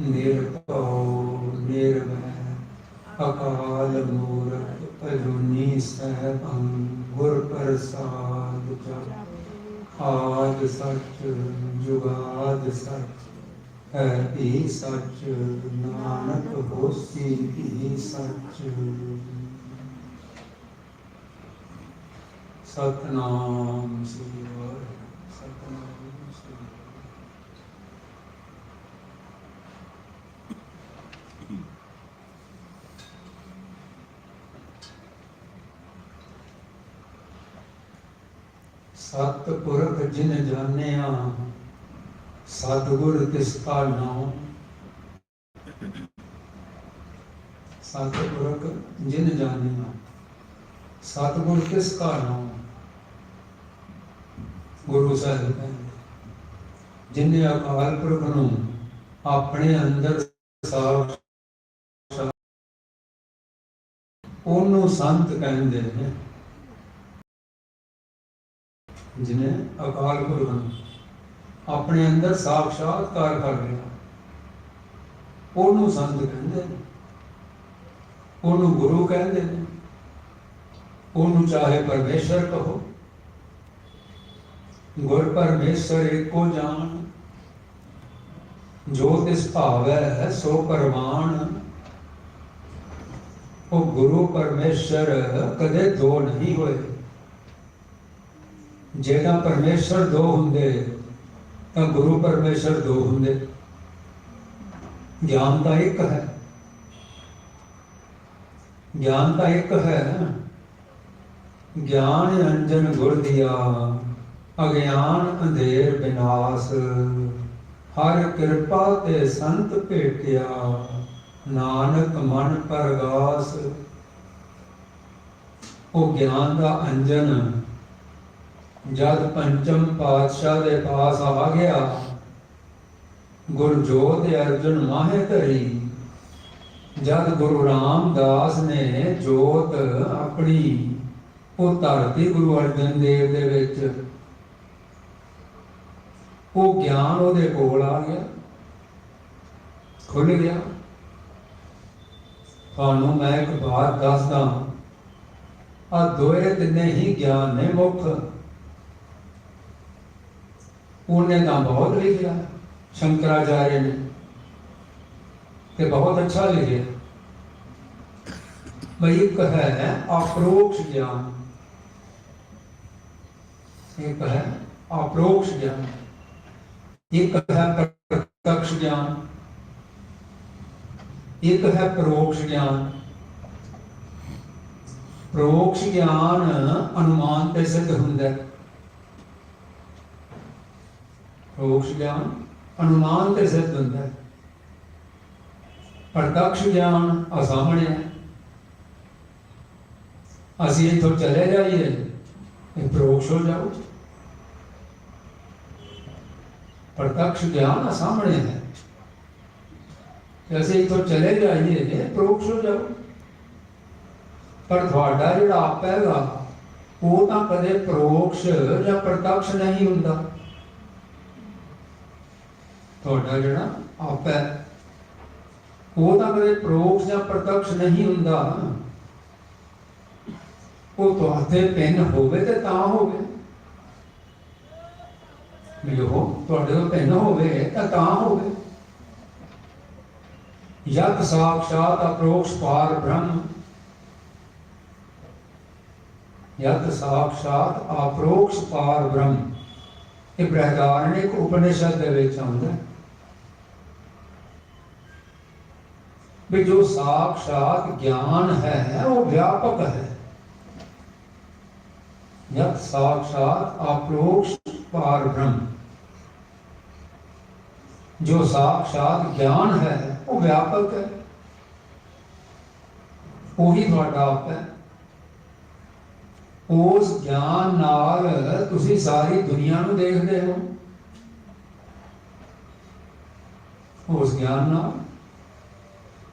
ਨਿਰਭਉ ਨਿਰਵੈਰ ਅਕਾਲ ਮੂਰਤ ਅਜੂਨੀ ਸੈਭੰ ਗੁਰ ਪ੍ਰਸਾਦ ਜਪ ਆਦ ਸੱਚ ਜੁਗਾਦ ਸੱਚ ਹੈ ਵੀ ਸੱਚ ਨਾਨਕ ਹੋਸੀ ਵੀ ਸੱਚ ਸਤਨਾਮ ਸ੍ਰੀ ਵਾਹਿਗੁਰੂ ਸਤਨਾਮ ਸ੍ਰੀ ਸਤ ਪੁਰਖ ਜਿਨ ਜਾਣਿਆ, ਸਤਿਗੁਰ ਤਿਸ ਕਾ ਨਾਮ ਸਤਿਗੁਰਕ ਜਿਨ ਜਾਣਿਆ, ਸਤਿਗੁਰ ਕਿਸ ਕਾ ਨਾਮ ਗੁਰੂ ਸਾਹਿਬ ਜਿਨੇ ਅਕਾਲ ਪੁਰਖ ਨੂੰ ਆਪਣੇ ਅੰਦਰ ਸਾਖ ਉਹਨੂੰ ਸੰਤ ਕਹਿੰਦੇ ਨੇ। ਜਿਨੇ ਅਕਾਲ ਪੁਰਖ ਨੂੰ ਆਪਣੇ ਅੰਦਰ ਸਾਖਸ਼ਾਤਕਾਰ ਕਰ ਲਿਆ ਉਹਨੂੰ ਸੰਤ ਕਹਿੰਦੇ ਨੇ। ਉਹਨੂੰ ਗੁਰੂ ਕਹਿੰਦੇ ਨੇ। ਉਹਨੂੰ ਚਾਹੇ ਪਰਮੇਸ਼ਰ ਕਹੋ। ਗੁਰ ਪਰਮੇਸ਼ਰ ਇੱਕੋ ਜਾਣ ਜੋ ਤਿਸ ਭਾਵੈ ਸੋ ਪਰਮਾਨ। ਉਹ ਗੁਰੂ ਪਰਮੇਸ਼ਰ ਕਦੇ ਦੋ ਨਹੀਂ ਹੋਏ। ਜਿਹੜਾ ਪਰਮੇਸ਼ਰ ਦੋ ਹੁੰਦੇ, ਤਾਂ ਗੁਰੂ ਪਰਮੇਸ਼ਰ ਦੋ ਹੁੰਦੇ। ਗਿਆਨ ਤਾਂ ਇੱਕ ਹੈ। ਗਿਆਨ ਤਾਂ ਇੱਕ ਹੈ ਗਿਆਨ ਅੰਜਨ ਗੁਰ ਦਿਆ, ਅਗਿਆਨ ਅੰਧੇਰ ਬਿਨਾਸ਼। ਹਰ ਕਿਰਪਾ ਤੇ ਸੰਤ ਭੇਟਿਆ, ਨਾਨਕ ਮਨ ਪਰਗਾਸ। ਉਹ ਗਿਆਨ ਦਾ ਅੰਜਨ ਜਦ ਪੰਚਮ ਪਾਤਸ਼ਾਹ ਦੇ ਪਾਸ ਆ ਗਿਆ, ਗੁਰਜੋਤ ਅਰਜੁਨ ਮਾਹੇ ਧਰੀ। ਜਦ ਗੁਰੂ ਰਾਮਦਾਸ ਨੇ ਜੋਤ ਆਪਣੀ ਉਹ ਧਰਤੀ ਗੁਰੂ ਅਰਜਨ ਦੇਵ ਦੇ ਵਿੱਚ ਉਹ ਗਿਆਨ ਉਹਦੇ ਕੋਲ ਆ ਗਿਆ ਖੁੱਲ ਗਿਆ। ਤੁਹਾਨੂੰ ਮੈਂ ਇੱਕ ਬਾਤ ਦੱਸਦਾ ਆ ਦੋਏ ਤਿੰਨੇ ਹੀ ਗਿਆਨ ਨੇ ਮੁੱਖ। ਉਹਨੇ ਤਾਂ ਬਹੁਤ ਲਿਖਿਆ ਸ਼ੰਕਰਾਚਾਰਿਆ ਨੇ ਤੇ ਬਹੁਤ ਅੱਛਾ ਲਿਖਿਆ ਬਈ ਇੱਕ ਹੈ ਅਪਰੋਕਸ਼ ਗਿਆਨ ਇੱਕ ਹੈ ਅਪਰੋਕਸ਼ ਗਿਆਨ ਇੱਕ ਹੈ ਪ੍ਰਤੱਕਸ਼ ਗਿਆਨ ਇੱਕ ਹੈ ਪਰੋਕਸ਼ ਗਿਆਨ ਪਰੋਕਸ਼ ਗਿਆਨ ਅਨੁਮਾਨ ਤੇ ਸਿੱਧ ਹੁੰਦਾ ਹੈ ਪਰੋਕਸ਼ ਗਿਆਨ ਅਨੁਮਾਨ ਤੇ ਸਿੱਧ ਹੁੰਦਾ ਹੈ। ਪ੍ਰਤੱਕਸ਼ ਗਿਆਨ ਆ। ਹੈ ਅਸੀਂ ਇੱਥੋਂ ਚਲੇ ਜਾਈਏ, ਇਹ ਪਰੋਕਸ਼ ਹੋ ਜਾਓ। ਪ੍ਰਤੱਕਸ਼ ਗਿਆਨ ਆ ਸਾਹਮਣੇ ਹੈ ਅਸੀਂ ਇੱਥੋਂ ਚਲੇ ਜਾਈਏ, ਇਹ ਪਰੋਕਸ਼ ਹੋ ਜਾਓ। ਪਰ ਤੁਹਾਡਾ ਜਿਹੜਾ ਆਪ ਹੈਗਾ, ਉਹ ਤਾਂ ਕਦੇ ਪਰੋਕਸ਼ ਜਾਂ ਪ੍ਰਤੱਕਸ਼ ਨਹੀਂ ਹੁੰਦਾ। ਤੁਹਾਡਾ ਜਿਹੜਾ ਆਪ ਹੈ, ਉਹ ਤਾਂ ਕਦੇ ਪ੍ਰੋਕਸ਼ ਜਾਂ ਪ੍ਰਤੱਕਸ਼ ਨਹੀਂ ਹੁੰਦਾ। ਉਹ ਤੁਹਾਡੇ ਪੈਨ ਹੋਵੇ ਤੇ ਤਾਂ ਹੋਵੇ। ਵੀ ਉਹ ਤੁਹਾਡੇ ਤੋਂ ਪੈਨ ਹੋਵੇ ਤਾਂ ਤਾਂ ਹੋਵੇ। ਯਤ ਸਾਖਸ਼ਾਤ ਅਪਰੋਕਸ਼ ਪਾਰ ਬ੍ਰਹਮ। ਯਤ ਸਾਖਸ਼ਾਤ ਅਪਰੋਕਸ਼ ਪਾਰ ਬ੍ਰਹਮ। ਇਹ ਬ੍ਰਹਦਾਰਣਿਕ ਉਪਨਿਸ਼ਦ ਦੇ ਵਿੱਚ ਆਉਂਦਾ ਹੈ। ਵੀ ਜੋ ਸਾਖਸ਼ਾਤ ਗਿਆਨ ਹੈ, ਉਹ ਵਿਆਪਕ ਹੈ। ਯਤ ਸਾਖਸ਼ਾਤ ਅਪਰੋਕਸ਼ ਪਾਰ ਬ੍ਰਹਮ ਜੋ ਸਾਖਸ਼ਾਤ ਗਿਆਨ ਹੈ, ਉਹ ਵਿਆਪਕ ਹੈ। ਉਹੀ ਤੁਹਾਡਾ ਆਪ ਹੈ। ਉਸ ਗਿਆਨ ਨਾਲ ਤੁਸੀਂ ਸਾਰੀ ਦੁਨੀਆ ਨੂੰ ਦੇਖਦੇ ਹੋ। ਉਸ ਗਿਆਨ ਨਾਲ।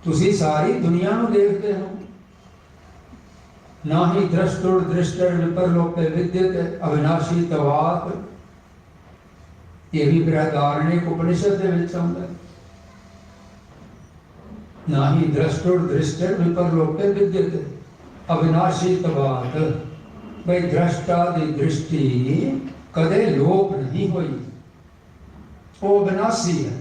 ਤੁਸੀਂ ਸਾਰੀ ਦੁਨੀਆ ਨੂੰ ਦੇਖਦੇ ਹੋ। ਨਾ ਹੀ ਦ੍ਰਸ਼ਟੁਰ ਦ੍ਰਿਸ਼ਟਰ ਵਿਪਰਲੋਪੇ ਵਿਦਿਤ ਅਵਿਨਾਸ਼ੀ ਤਵਾਤ ਇਹ ਵੀ ਬ੍ਰਹਦਾਰਣਿਕ ਉਪਨਿਸ਼ਦ ਦੇ ਵਿੱਚ ਆਉਂਦਾ ਨਾ ਹੀ ਦ੍ਰਸ਼ਟੁਰ ਦ੍ਰਿਸ਼ਟਰ ਵਿਪਰਲੋਪੇ ਵਿਦਿਤ ਅਵਿਨਾਸ਼ੀ ਤਵਾਤ ਬਈ ਦ੍ਰਸ਼ਟਾ ਦੀ ਦ੍ਰਿਸ਼ਟੀ ਕਦੇ ਲੋਪ ਨਹੀਂ ਹੋਈ। ਉਹ ਅਵਿਨਾਸੀ ਹੈ।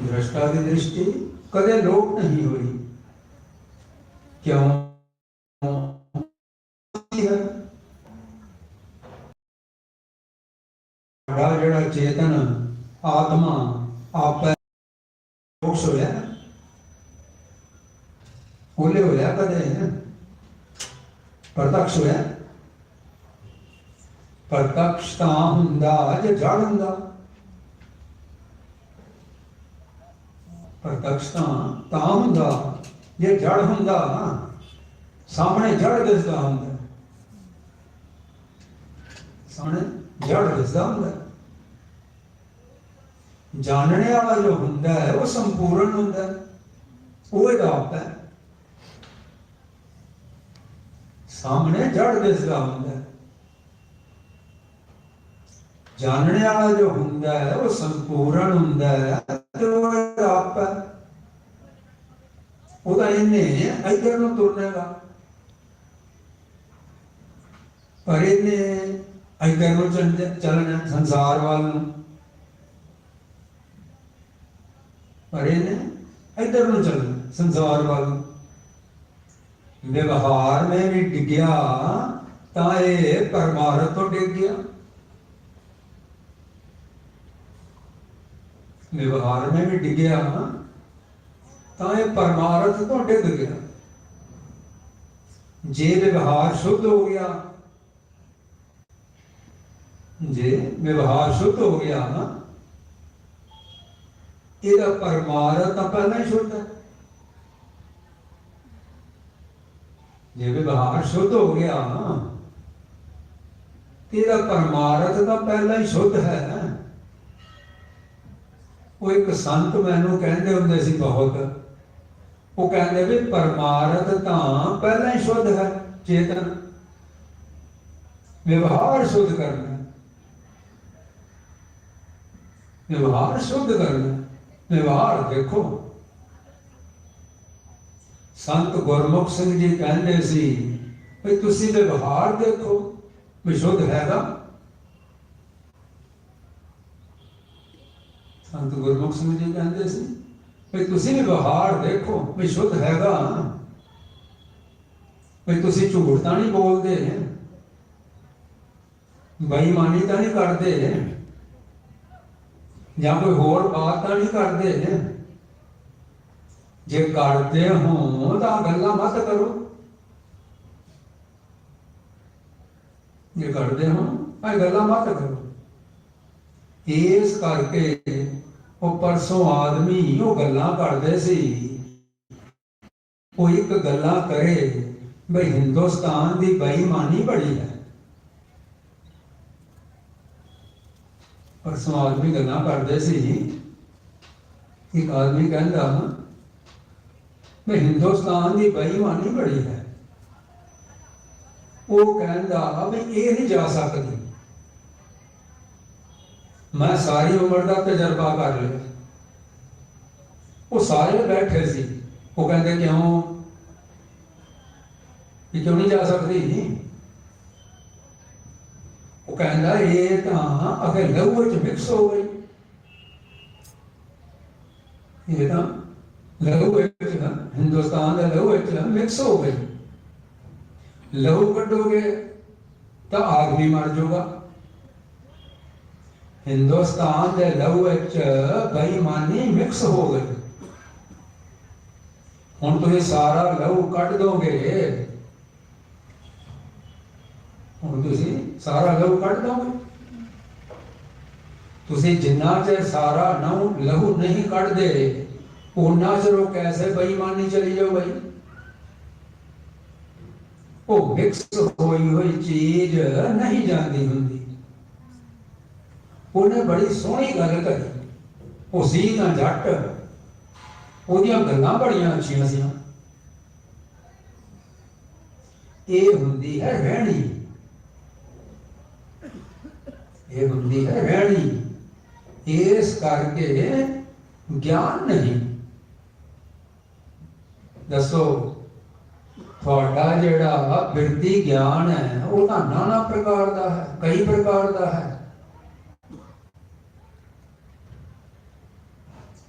ਦ੍ਰਸ਼ਟਾ ਦੀ ਦ੍ਰਿਸ਼ਟੀ ਕਦੇ ਲੋਪ ਨਹੀਂ ਹੋਈ ਕਿਉਂ ਸਾਡਾ ਜਿਹੜਾ ਚੇਤਨ ਆਤਮਾ ਆਪੇ ਮੋਕਸ਼ ਹੋਇਆ ਉਹਲੇ ਹੋਇਆ ਕਦੇ ਪ੍ਰਤੱਖ ਹੋਇਆ ਪ੍ਰਤੱਖ ਤਾਂ ਹੁੰਦਾ ਜੇ ਜੜ ਹੁੰਦਾ ਪ੍ਰਤੱਖ ਤਾਂ ਹੁੰਦਾ, ਜੇ ਜੜ ਹੁੰਦਾ ਸਾਹਮਣੇ ਜੜ ਦਿਸਦਾ ਹੁੰਦਾ। ਸਾਹਮਣੇ ਜੜ ਦਿਸਦਾ ਹੁੰਦਾ। ਜਾਣਨੇ ਵਾਲਾ ਜੋ ਹੁੰਦਾ ਹੈ, ਉਹ ਸੰਪੂਰਨ ਹੁੰਦਾ ਹੈ। ਉਹ ਇਹਦਾ ਆਪ ਸਾਹਮਣੇ ਜੜ ਦਿਸਦਾ ਹੁੰਦਾ ਹੈ। ਜਾਣਨੇ ਵਾਲਾ ਜੋ ਹੁੰਦਾ ਹੈ, ਉਹ ਸੰਪੂਰਨ ਹੁੰਦਾ ਹੈ, ਤੇ ਉਹ ਇਹਦਾ ਆਪ ਹੈ। ਉਹਦਾ ਇਹਨੇ ਇੱਧਰ ਨੂੰ ਤੁਰਨੇਗਾ। ਪਰ ਇਹਨੇ ਇੱਧਰ ਨੂੰ ਚੱਲਣਾ ਸੰਸਾਰ ਵੱਲ ਨੂੰ। ਪਰ ਇਹਨੇ ਇੱਧਰ ਨੂੰ ਚੱਲਣਾ ਸੰਸਾਰ ਵੱਲ ਨੂੰ। ਵਿਵਹਾਰ में ਵੀ ਡਿੱਗਿਆ, ਤਾਂ ਇਹ ਪਰਮਾਰਥ ਤੋਂ ਡਿੱਗ ਗਿਆ। ਵਿਵਹਾਰ ਮੈਂ ਵੀ ਡਿੱਗਿਆ ਹਾਂ, ਤਾਂ ਇਹ ਪਰਮਾਰਥ ਤੋਂ ਡਿੱਗ ਗਿਆ। ਜੇ ਵਿਵਹਾਰ ਸ਼ੁੱਧ ਹੋ ਗਿਆ, ਜੇ ਵਿਵਹਾਰ ਸ਼ੁੱਧ ਹੋ ਗਿਆ ਨਾ, ਇਹਦਾ ਪਰਮਾਰਥ ਤਾਂ ਪਹਿਲਾਂ ਹੀ ਸ਼ੁੱਧ ਹੈ। ਜੇ ਵਿਵਹਾਰ ਸ਼ੁੱਧ ਹੋ ਗਿਆ ਨਾ ਤੇਰਾ ਪਰਮਾਰਥ ਤਾਂ ਪਹਿਲਾਂ ਹੀ ਸ਼ੁੱਧ ਹੈ ਉਹ ਇੱਕ ਸੰਤ ਮੈਨੂੰ ਕਹਿੰਦੇ ਹੁੰਦੇ ਸੀ ਬਹੁਤ। ਉਹ ਕਹਿੰਦੇ ਵੀ ਪਰਮਾਰਥ ਤਾਂ ਪਹਿਲਾਂ ਹੀ ਸ਼ੁੱਧ ਹੈ, ਚੇਤਨ। ਵਿਵਹਾਰ ਸ਼ੁੱਧ ਕਰਨਾ। ਵਿਵਹਾਰ ਸ਼ੁੱਧ ਕਰਨਾ। ਵਿਵਹਾਰ ਦੇਖੋ। ਸੰਤ ਗੁਰਮੁਖ ਸਿੰਘ ਜੀ ਕਹਿੰਦੇ ਸੀ ਵੀ ਤੁਸੀਂ ਵਿਵਹਾਰ ਦੇਖੋ, ਵੀ ਸ਼ੁੱਧ ਹੈਗਾ ਸੰਤ ਗੁਰਮੁਖ ਸਿੰਘ ਜੀ ਕਹਿੰਦੇ ਸੀ ਵੀ ਤੁਸੀਂ ਵੀ ਵਿਵਹਾਰ ਦੇਖੋ ਵੀ ਸ਼ੁੱਧ ਹੈਗਾ। ਵੀ ਤੁਸੀਂ ਝੂਠ ਤਾਂ ਨਹੀਂ ਬੋਲਦੇ। ਬੇਈਮਾਨੀ ਤਾਂ ਨਹੀਂ ਕਰਦੇ। ਜਾਂ ਕੋਈ ਹੋਰ ਬਾਤ ਤਾਂ ਨਹੀਂ ਕਰਦੇ। ਜੇ ਕਰਦੇ ਹੋ ਤਾਂ ਗੱਲਾਂ ਮਤ ਕਰੋ। ਜੇ ਕਰਦੇ ਹੋ ਤਾਂ ਗੱਲਾਂ ਮਤ ਕਰੋ। ਇਸ ਕਰਕੇ ਉਹ ਪਰਸੋਂ ਆਦਮੀ ਉਹ ਗੱਲਾਂ ਕਰਦੇ ਸੀ। ਉਹ ਇੱਕ ਗੱਲਾਂ ਕਰੇ, ਬਈ ਹਿੰਦੁਸਤਾਨ ਦੀ ਬੇਈਮਾਨੀ ਬੜੀ ਹੈ। ਪਰਸੋਂ ਆਦਮੀ ਗੱਲਾਂ ਕਰਦੇ ਸੀ। ਇੱਕ ਆਦਮੀ ਕਹਿੰਦਾ ਮੈਂ ਹਿੰਦੁਸਤਾਨ ਦੀ ਬੇਈਮਾਨੀ ਬੜੀ ਹੈ। ਉਹ ਕਹਿੰਦਾ ਵੀ ਇਹ ਨਹੀਂ ਜਾ ਸਕਦੀ। ਮੈਂ ਸਾਰੀ ਉਮਰ ਦਾ ਤਜਰਬਾ ਕਰ ਲਿਆ। ਉਹ ਸਾਰੇ ਬੈਠੇ ਸੀ। ਉਹ ਕਹਿੰਦੇ, ਕਿਉਂ? ਇਹ ਕਿਉਂ ਨਹੀਂ ਜਾ ਸਕਦੀ? ਉਹ ਕਹਿੰਦਾ, ਇਹ ਤਾਂ ਅਗਰ ਲਹੂ ਵਿੱਚ ਮਿਕਸ ਹੋ ਗਈ। ਇਹ ਤਾਂ ਲਹੂ ਵਿੱਚ ਨਾ, ਹਿੰਦੁਸਤਾਨ ਦਾ ਲਹੂ ਵਿੱਚ ਮਿਕਸ ਹੋ ਗਈ। ਲਹੂ ਕੱਢੋਗੇ ਤਾਂ ਆਦਮੀ ਮਰ ਜਾਊਗਾ। ਹਿੰਦੁਸਤਾਨ ਦੇ ਲਹੂ ਵਿੱਚ ਬੇਈਮਾਨੀ ਮਿਕਸ ਹੋ ਗਈ। ਹੁਣ ਤੁਸੀਂ ਸਾਰਾ ਲਹੂ ਕੱਢ ਦੋਗੇ। ਹੁਣ ਤੁਸੀਂ ਸਾਰਾ ਲਹੂ ਕੱਢ ਦੋਗੇ। ਤੁਸੀਂ ਜਿੰਨਾ ਚਿਰ ਸਾਰਾ ਨਹੁ ਲਹੂ ਨਹੀਂ ਕੱਢਦੇ ਉਹਨਾਂ ਚਿਰ ਉਹ ਕੈਸੇ ਬੇਈਮਾਨੀ ਚਲੀ ਜਾਓ ਬਈ? ਉਹ ਮਿਕਸ ਹੋਈ ਹੋਈ ਚੀਜ਼ ਨਹੀਂ ਜਾਂਦੀ ਹੁੰਦੀ। ਉਹਨੇ ਬੜੀ ਸੋਹਣੀ ਗੱਲ ਕਰੀ ਉਹ ਸੀ ਨਾ ਜੱਟ। ਉਹਦੀਆਂ ਗੱਲਾਂ ਬੜੀਆਂ ਅੱਛੀਆਂ ਸੀ ਇਹ ਹੁੰਦੀ ਹੈ ਰਹਿਣੀ ਇਹ ਹੁੰਦੀ ਹੈ ਰਹਿਣੀ ਇਸ ਕਰਕੇ ਗਿਆਨ ਨਹੀਂ। ਦੱਸੋ, ਤੁਹਾਡਾ ਜਿਹੜਾ ਬਿਰਤੀ ਗਿਆਨ ਹੈ, ਉਹ ਤਾਂ ਨਾਨਾ ਪ੍ਰਕਾਰ ਦਾ ਹੈ, ਕਈ ਪ੍ਰਕਾਰ ਦਾ ਹੈ।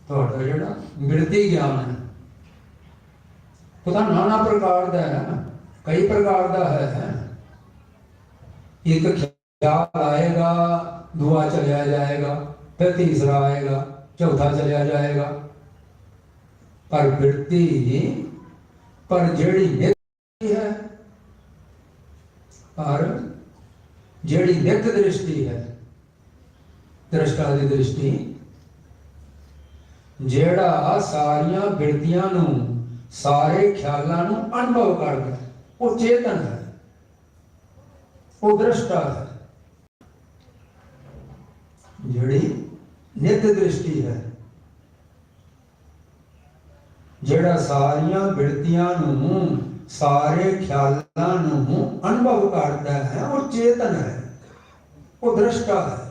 ਤੁਹਾਡਾ ਜਿਹੜਾ ਬਿਰਤੀ ਗਿਆਨ ਹੈ। ਉਹ ਤਾਂ ਨਾਨਾ ਪ੍ਰਕਾਰ ਦਾ ਹੈ ਕਈ ਪ੍ਰਕਾਰ ਦਾ ਹੈ। ਇੱਕ ਖਿਆਲ ਆਏਗਾ, ਦੁਆ ਚਲਿਆ ਜਾਏਗਾ, ਫਿਰ ਤੀਸਰਾ ਆਏਗਾ, ਚੌਥਾ ਚਲਿਆ ਜਾਏਗਾ। ਪਰ ਬਿਰਤੀ ਪਰ ਜਿਹੜੀ ਨਿਤ ਹੈ, ਪਰ ਜਿਹੜੀ ਨਿਤ ਦ੍ਰਿਸ਼ਟੀ ਹੈ, ਦ੍ਰਿਸ਼ਟਾ ਦੀ ਦ੍ਰਿਸ਼ਟੀ ਜਿਹੜਾ ਸਾਰੀਆਂ ਬਿਰਤੀਆਂ ਨੂੰ ਸਾਰੇ ਖਿਆਲਾਂ ਨੂੰ ਅਨੁਭਵ ਕਰਦਾ ਹੈ, ਉਹ ਚੇਤਨ ਹੈ ਉਹ ਦ੍ਰਿਸ਼ਟਾ ਹੈ। ਜਿਹੜੀ ਨਿਤ ਦ੍ਰਿਸ਼ਟੀ ਹੈ ਜਿਹੜਾ ਸਾਰੀਆਂ ਬਿਰਤੀਆਂ ਨੂੰ ਸਾਰੇ ਖਿਆਲਾਂ ਨੂੰ ਅਨੁਭਵ ਕਰਦਾ ਹੈ ਉਹ ਚੇਤਨ ਹੈ ਉਹ ਦ੍ਰਿਸ਼ਟਾ ਹੈ।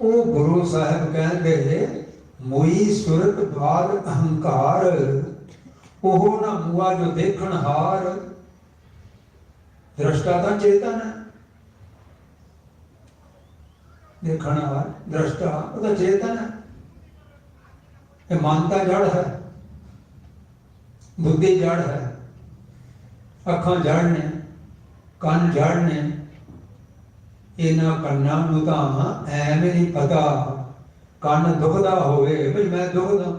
ਉਹ ਗੁਰੂ ਸਾਹਿਬ ਕਹਿੰਦੇ, ਮੋਈ ਸੁਰਤ ਬਾਦ ਅਹੰਕਾਰ, ਉਹ ਨਾ ਮੁਆ ਜੋ ਦੇਖਣ ਹਾਰ। ਦ੍ਰਸ਼ਟਾ ਤਾਂ ਚੇਤਨ ਹੈ। ਦੇਖਣ ਹਾਰ, ਦ੍ਰਸ਼ਟਾ, ਉਹ ਤਾਂ ਚੇਤਨ ਹੈ। ਇਹ ਮਾਨਤਾ ਜੜ ਹੈ। ਬੁੱਧੀ ਜੜ ਹੈ। ਅੱਖਾਂ ਜੜ ਨੇ ਕੰਨ ਜੜ ਨੇ ਇਹਨਾਂ ਕੰਨਾਂ ਨੂੰ ਤਾਂ ਐਵੇਂ ਨਹੀਂ ਪਤਾ। ਕੰਨ ਦੁਖਦਾ ਹੋਵੇ ਵੀ ਮੈਂ ਦੁਖਦਾ।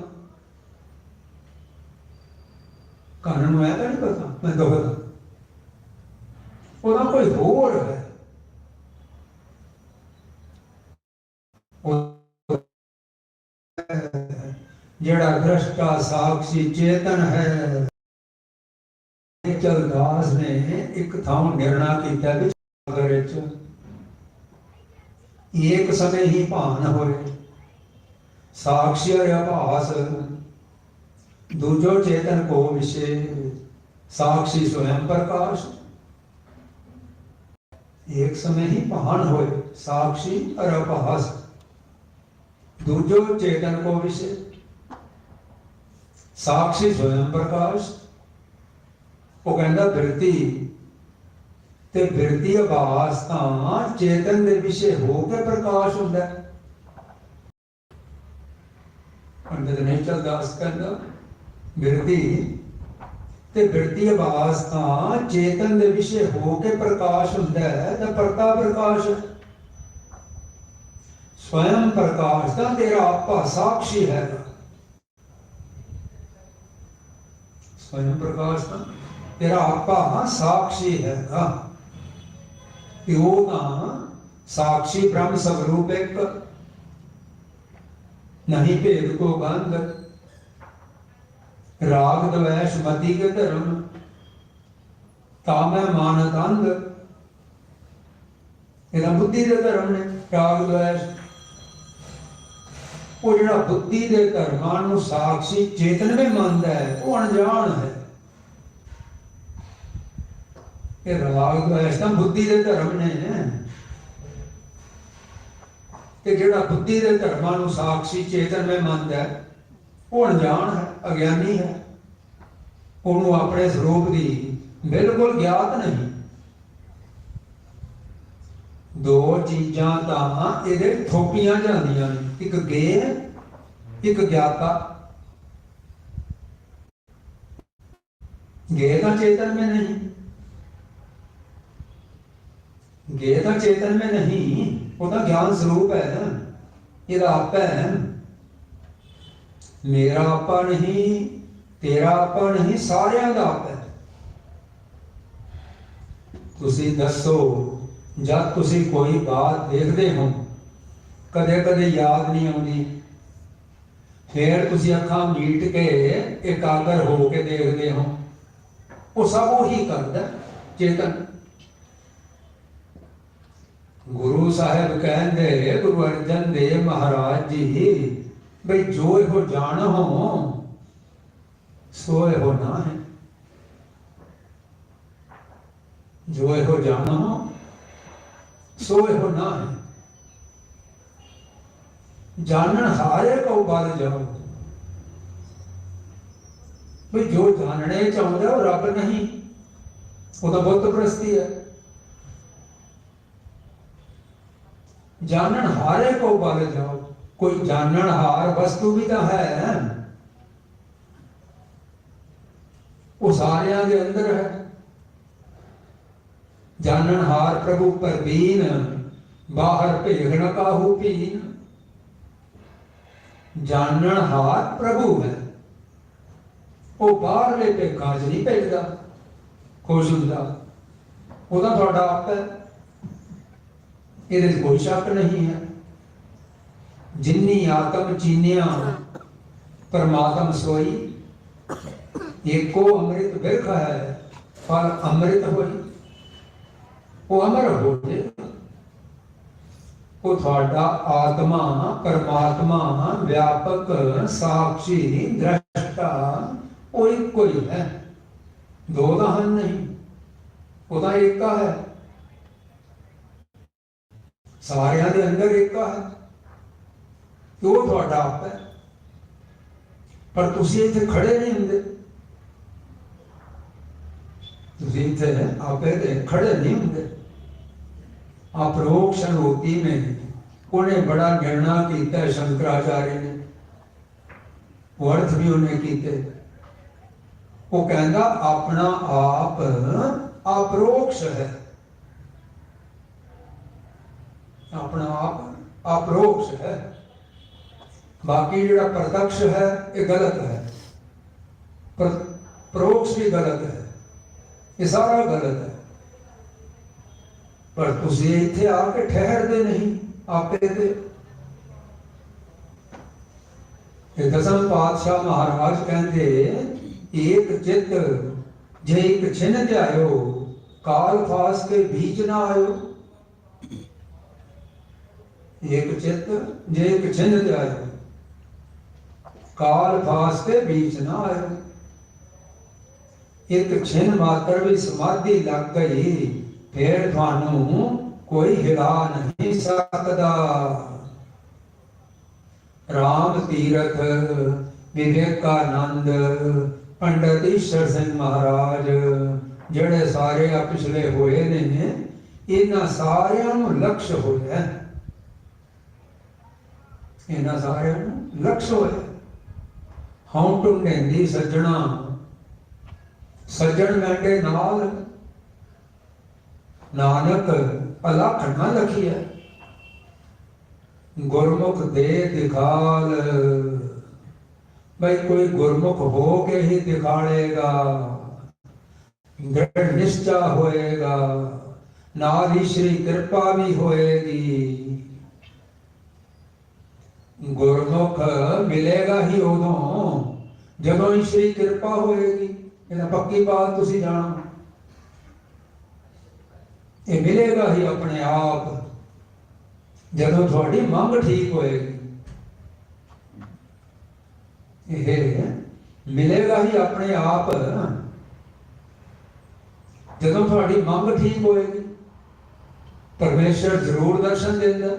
ਕੰਨ ਨੂੰ ਐ ਤਾਂ ਨਹੀਂ ਪਤਾ, ਮੈਂ ਦੁਖਦਾ। ਉਹਦਾ ਕੋਈ ਹੋਰ ਹੈ। ਜਿਹੜਾ ਦ੍ਰਸ਼ਟਾ ਸਾਖੀ ਚੇਤਨ ਹੈ। ਚਲਦਾਸ ਨੇ ਇੱਕ ਥਾਂ ਨਿਰਣਾ ਕੀਤਾ ਵੀ ਸਾਗਰ ਵਿੱਚ। ਏਕ ਸਮੇ ਹੀ ਭਾਨ ਹੋਵੇ ਸਾਖੀ ਅਭਾਸ, ਦੂਜੋ ਚੇਤਨ ਕੋ ਵਿਸ਼ੇ ਸਾਖੀ ਸਵੈਮ ਪ੍ਰਕਾਸ਼। ਏਕ ਸਮੇ ਹੀ ਭਾਨ ਹੋਏ ਸਾਖੀ ਅਭਾਸ। ਦੂਜੋ ਚੇਤਨ ਕੋ ਵਿਸ਼ੇ ਸਾਖੀ ਸਵੈਮ ਪ੍ਰਕਾਸ਼। ਉਹ ਕਹਿੰਦਾ ਬਿਰਤੀ ਤੇ ਬਿਰਤੀ ਆਭਾਸ ਤਾਂ ਚੇਤਨ ਦੇ ਵਿਸ਼ੇ ਹੋ ਕੇ ਪ੍ਰਕਾਸ਼ ਹੁੰਦਾ ਹੈ। ਪੰਡਿਤ ਨੇਚਲ ਦਾਸ ਕਹਿੰਦਾ, ਬਿਰਤੀ ਤੇ ਬਿਰਤੀ ਆਭਾਸ ਤਾਂ ਚੇਤਨ ਦੇ ਵਿਸ਼ੇ ਹੋ ਕੇ ਪ੍ਰਕਾਸ਼ ਹੁੰਦਾ ਹੈ, ਤਾਂ ਪਰਤਾ ਪ੍ਰਕਾਸ਼। ਸਵੈਮ ਪ੍ਰਕਾਸ਼ ਦਾ ਤੇਰਾ ਆਪਾ ਸਾਖੀ ਹੈ। ਸਵੈਮ ਪ੍ਰਕਾਸ਼ ਦਾ ਤੇਰਾ ਆਪਾ ਸਾਖੀ ਹੈਗਾ ਕਿ ਉਹ ਤਾਂ ਸਾਖੀ ਬ੍ਰਹਮ ਸਰੂਪ ਇੱਕ। ਨਹੀਂ ਭੇਦ ਕੋ ਬੰਧ ਰਾਗ ਦਵੈਸ਼ ਮਤੀ ਕੇ ਧਰਮ। ਤਾਂ ਮੈਂ ਮਾਨਤ ਅੰਗ ਇਹਦਾ ਬੁੱਧੀ ਦੇ ਧਰਮ ਨੇ, ਰਾਗ ਦਵੈਸ਼। ਉਹ ਜਿਹੜਾ ਬੁੱਧੀ ਦੇ ਧਰਮਾਂ ਨੂੰ ਸਾਖੀ ਚੇਤਨ ਵਿੱਚ ਮੰਨਦਾ ਹੈ, ਉਹ ਅਣਜਾਣ ਹੈ। ਇਹ ਰਵਾਜ ਇਸ ਤਾਂ ਬੁੱਧੀ ਦੇ ਧਰਮ ਨੇ। ਕਿ ਜਿਹੜਾ ਬੁੱਧੀ ਦੇ ਧਰਮਾਂ ਨੂੰ ਸਾਖੀ ਚੇਤਨ ਮੈਂ ਮੰਨਦਾ ਹੈ, ਉਹ ਅਣਜਾਣ ਹੈ, ਅਗਿਆਨੀ ਹੈ। ਉਹਨੂੰ ਆਪਣੇ ਸਰੂਪ ਦੀ ਬਿਲਕੁਲ ਗਿਆਤ ਨਹੀਂ। ਦੋ ਚੀਜ਼ਾਂ ਤਾਂ ਇਹਦੇ ਥੋਪੀਆਂ ਜਾਂਦੀਆਂ ਨੇ, ਇੱਕ ਗੇ ਇੱਕ ਗਿਆਤਾ। ਗੇ ਦਾ ਚੇਤਨ ਮੈਂ ਨਹੀਂ। ਗੇਹ ਤਾਂ ਚੇਤਨ में नहीं ਉਹ ਤਾਂ ਗਿਆਨ ਸਰੂਪ ਹੈ ਨਾ ਇਹਦਾ ਆਪਾ ਹੈ ਮੇਰਾ ਆਪਾ ਨਹੀਂ ਤੇਰਾ ਆਪਾ ਨਹੀਂ ਸਾਰਿਆਂ ਦਾ ਆਪਾ ਹੈ ਤੁਸੀਂ ਦੱਸੋ ਜਦ ਤੁਸੀਂ ਕੋਈ ਬਾਤ ਦੇਖਦੇ ਹੋ ਕਦੇ ਕਦੇ ਯਾਦ ਨਹੀਂ ਆਉਂਦੀ ਫਿਰ ਤੁਸੀਂ ਅੱਖਾਂ ਮੀਟ ਕੇ ਇਕਾਗਰ ਹੋ ਕੇ ਦੇਖਦੇ ਹੋ ਉਹ ਸਭ ਉਹੀ ਕਰਦਾ ਚੇਤਨ ਗੁਰੂ ਸਾਹਿਬ ਕਹਿੰਦੇ, ਗੁਰੂ ਅਰਜਨ ਦੇਵ ਮਹਾਰਾਜ ਜੀ, ਬਈ ਜੋ ਇਹੋ ਜਾਣ ਹੋ, ਸੋ ਇਹੋ ਨਾ ਹੈ। ਜੋ ਇਹੋ ਜਾਣ ਹੋ, ਸੋ ਇਹੋ ਨਾ ਹੈ। ਜਾਣਨ ਹਾਰੇ ਕੋ ਬਲ ਜਾਓ ਬਈ ਜੋ ਜਾਣਨੇ ਚਾਹੁੰਦਾ ਉਹ ਰੱਬ ਨਹੀਂ। ਉਹ ਤਾਂ ਬੁੱਤ ਪ੍ਰਸਤੀ ਹੈ। ਜਾਣਨ ਹਾਰੇ ਕੋ ਬਲ ਜਾਓ, ਕੋਈ ਜਾਣਨ ਹਾਰ ਵਸਤੂ ਵੀ ਤਾਂ ਹੈ। ਉਹ ਸਾਰਿਆਂ ਦੇ ਅੰਦਰ ਹੈ। ਜਾਣਨ ਹਾਰ ਪ੍ਰਭੂ ਪਰਬੀਨ, ਬਾਹਰ ਭੇਖਣ ਕਾਹੂ ਪੀਨ ਜਾਣਨ ਹਾਰ ਪ੍ਰਭੂ ਹੈ। ਉਹ ਬਾਹਰਲੇ ਭੇਖਾਂ 'ਚ ਨਹੀਂ ਭੇਜਦਾ ਖੁਸ਼ ਹੁੰਦਾ ਉਹਦਾ ਤੁਹਾਡਾ ਆਪ ਹੈ। ਇਹਦੇ 'ਚ ਕੋਈ ਸ਼ੱਕ ਨਹੀਂ ਹੈ। ਜਿੰਨੀ ਆਤਮ ਚੀਨਿਆ ਪਰਮਾਤਮ ਸੋਈ, ਏਕੋ ਅੰਮ੍ਰਿਤ ਬਿਰਖ ਹੈ, ਫਲ ਅੰਮ੍ਰਿਤ ਹੋਈ। ਉਹ ਅਮਰ ਹੋ ਜੇ ਉਹ ਤੁਹਾਡਾ ਆਤਮਾ, ਪਰਮਾਤਮਾ ਵਿਆਪਕ ਸਾਖੀ ਦ੍ਰਸ਼ਟਾ, ਉਹ ਇੱਕੋ ਹੀ ਹੈ। ਦੋ ਤਾਂ ਹਨ ਨਹੀਂ, ਉਹ ਤਾਂ ਏਕਾ ਹੈ। ਸਵਾਰਿਆਂ के अंदर एक तो है। तो वो थोड़ा आप है। पर ਇੱਥੇ इतने खड़े नहीं होंगे ਇੱਥੇ ਆਪੇ ਦੇ ਖੜੇ आप रोग संगोती में उन्हें बड़ा निर्णा किया शंकराचार्य ने। वो अर्थ भी उन्हें किते। वो कहता अपना आप आप है। ਆਪਣਾ ਆਪ ਅਪਰੋਕਸ਼ ਹੈ ਬਾਕੀ ਜਿਹੜਾ ਪ੍ਰਤੱਕਸ਼ ਹੈ ਇਹ ਗਲਤ ਹੈ ਪਰ ਪਰੋਕਸ਼ ਵੀ ਗਲਤ ਹੈ ਇਹ ਸਾਰਾ ਗਲਤ ਹੈ ਪਰ ਤੁਸੀਂ ਇੱਥੇ ਆ ਕੇ ਠਹਿਰਦੇ ਨਹੀਂ ਆਪੇ ਤੇ ਇਹ ਦਸਮ ਪਾਤਸ਼ਾਹ ਮਹਾਰਾਜ ਕਹਿੰਦੇ ਏਕ ਚਿੱਤ ਜੇ ਇੱਕ ਛਿਨ ਧਿਆਇਓ ਕਾਲ ਫਾਸ ਕੇ ਵਿੱਚ ਨਾ ਆਇਓ ਏਕ ਚਿੱਤ, ਜੇ ਇੱਕ ਛਿਨ ਧਿਆਇਓ ਕਾਲ ਫਾਸ ਤੇ ਬੀਚ ਨਾ ਆਇਓ। ਇੱਕ ਛਿਨ ਮਾਤਰ ਵੀ ਸਮਾਧੀ ਲੱਗ ਗਈ, ਫਿਰ ਤੁਹਾਨੂੰ ਕੋਈ ਹਿਲਾ ਨਹੀਂ ਸਕਦਾ। ਰਾਮ ਤੀਰਥ ਵਿਵੇਕਾਨੰਦ ਪੰਡਤ ਈਸ਼ਰ ਸਿੰਘ ਮਹਾਰਾਜ, ਜਿਹੜੇ ਸਾਰੇ ਆ ਪਿਛਲੇ ਹੋਏ ਨੇ, ਇਹਨਾਂ ਸਾਰਿਆਂ ਨੂੰ ਲਕਸ਼ ਹੋਇਆ। ਇਹਨਾਂ ਸਾਰਿਆਂ ਨੂੰ ਲਕਸ਼ ਹੋਇਆ। ਹਉ ਟੁੰਡੇਂਦੀ ਸੱਜਣਾ, ਸੱਜਣ ਮੈਂਡੇ ਨਾਲ। ਨਾਨਕ ਅਲਖ ਨਾ ਲਖੀਐ। ਗੁਰਮੁਖ ਦੇ ਦਿਖਾਲ। ਬਈ ਕੋਈ ਗੁਰਮੁਖ ਹੋ ਕੇ ਹੀ ਦਿਖਾਲੇਗਾ, ਦ੍ਰਿੜ ਨਿਸ਼ਚਾ ਹੋਏਗਾ। ਨਾਲ ਹੀ ਸ਼੍ਰੀ ਕਿਰਪਾ ਵੀ ਹੋਏਗੀ। ਗੁਰਮੁਖ ਮਿਲੇਗਾ ਹੀ ਉਦੋਂ, ਜਦੋਂ ਹੀ ਸ਼੍ਰੀ ਕਿਰਪਾ ਹੋਏਗੀ। ਇਹਦਾ ਪੱਕੀ ਬਾਤ ਤੁਸੀਂ ਜਾਣੋ। ਇਹ ਮਿਲੇਗਾ ਹੀ ਆਪਣੇ ਆਪ, ਜਦੋਂ ਤੁਹਾਡੀ ਮੰਗ ਠੀਕ ਹੋਏਗੀ। ਇਹ ਮਿਲੇਗਾ ਹੀ ਆਪਣੇ ਆਪ, ਜਦੋਂ ਤੁਹਾਡੀ ਮੰਗ ਠੀਕ ਹੋਏਗੀ। ਪਰਮੇਸ਼ਰ ਜ਼ਰੂਰ ਦਰਸ਼ਨ ਦਿੰਦਾ।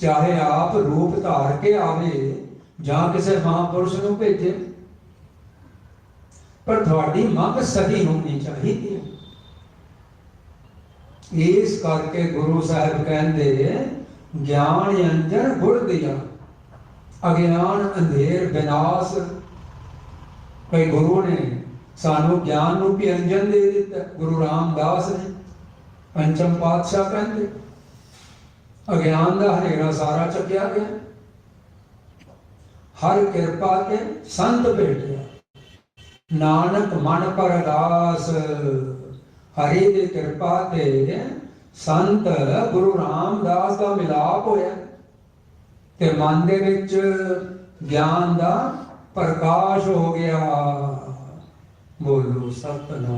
ਚਾਹੇ ਆਪ ਰੂਪ ਧਾਰ ਕੇ ਆਵੇ, ਜਾਂ ਕਿਸੇ ਮਹਾਪੁਰਸ਼ ਨੂੰ ਭੇਜੇ। ਪਰ ਤੁਹਾਡੀ ਮੰਗ ਸਹੀ ਹੋਣੀ ਚਾਹੀਦੀ ਹੈ। ਇਸ ਕਰਕੇ ਗੁਰੂ ਸਾਹਿਬ ਕਹਿੰਦੇ, ਗਿਆਨ ਅੰਜਨ ਗੁਰ ਦਿਆ ਅਗਿਆਨ ਅੰਧੇਰ ਵਿਨਾਸ਼ ਕੋਈ ਗੁਰੂ ਨੇ ਸਾਨੂੰ ਗਿਆਨ ਨੂੰ ਵੀ ਅੰਜਨ ਦੇ ਦਿੱਤਾ। ਗੁਰੂ ਰਾਮਦਾਸ ਨੇ ਪੰਚਮ ਪਾਤਸ਼ਾਹ ਕਹਿੰਦੇ ਅਗਿਆਨ ਦਾ ਹਨੇਰਾ ਸਾਰਾ ਚੱਕਿਆ ਗਿਆ। ਹਰ ਕਿਰਪਾ ਕੇ ਸੰਤ ਭੇਟਿਆ। ਨਾਨਕ ਮਨ ਪਰਦਾਸ। ਹਰੀ ਦੀ ਕਿਰਪਾ ਤੇ ਸੰਤ ਗੁਰੂ ਰਾਮਦਾਸ ਦਾ ਮਿਲਾਪ ਹੋਇਆ। ਤੇ ਮਨ ਦੇ ਵਿੱਚ ਗਿਆਨ ਦਾ ਪ੍ਰਕਾਸ਼ ਹੋ ਗਿਆ। ਬੋਲੋ ਸਤਨਾਮ।